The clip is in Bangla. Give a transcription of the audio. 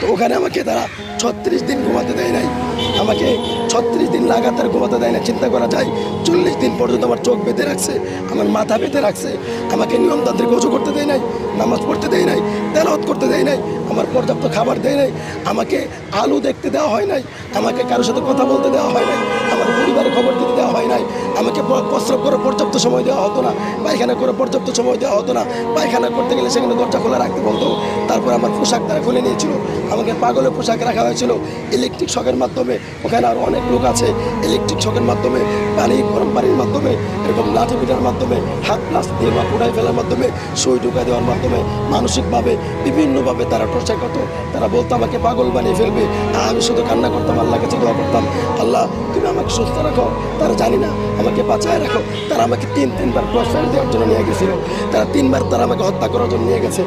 তো ওখানে আমাকে তারা ছত্রিশ দিন ঘুমাতে দেয় নাই। আমাকে ছত্রিশ দিন লাগাতার ঘুমাতে দেয় না চিন্তা করা যায়, চল্লিশ দিন পর্যন্ত আমার চোখ বেঁধে রাখছে, আমার মাথা বেঁধে রাখছে, আমাকে নিয়মতান্ত্রিক গোসু করতে দেয় নাই, নামাজ পড়তে দেয় নাই, তেলাওয়াত করতে দেয় নাই, আমার পর্যাপ্ত খাবার দেয় নাই, আমাকে আলু দেখতে দেওয়া হয় নাই, আমাকে কারোর সাথে কথা বলতে দেওয়া হয় নাই, আমার পরিবারের খবর দিতে দেওয়া হয় নাই, আমাকে প্রস্রাব করে পর্যাপ্ত সময় দেওয়া হতো না, পায়খানা করে পর্যাপ্ত সময় দেওয়া হতো না, পায়খানা করতে গেলে সেখানে দরজা খোলা রাখতে বলতো তারপর আমার পোশাক তারা খুলে নিয়েছিল। আমাকে পাগলের পোশাক রাখা হয়েছিল। ইলেকট্রিক শকের মাধ্যমে ওখানে আরও অনেক লোক আছে। ইলেকট্রিক শকের মাধ্যমে, পানি গরম পানির মাধ্যমে, এরকম লাঠি পিটার মাধ্যমে, হাত প্লাস দিয়ে বা উঠাই ফেলার মাধ্যমে, সুই ঢুকা দেওয়ার মাধ্যমে, মানসিকভাবে বিভিন্নভাবে তারা টর্চার করতো। তারা বলতো, আমাকে পাগল বানিয়ে ফেলবে। আমি শুধু কান্না করতাম আল্লাহ কাছে দোয়া করতাম। আল্লাহ, তুমি আমাকে সুস্থ রাখো। তারা জানি না, আমাকে বাঁচায় রাখো। তারা আমাকে তিন, তিনবার ফায়ার দেওয়ার জন্য নিয়ে গেছিল। তারা তিনবার তারা আমাকে হত্যা করার জন্য নিয়ে গেছে।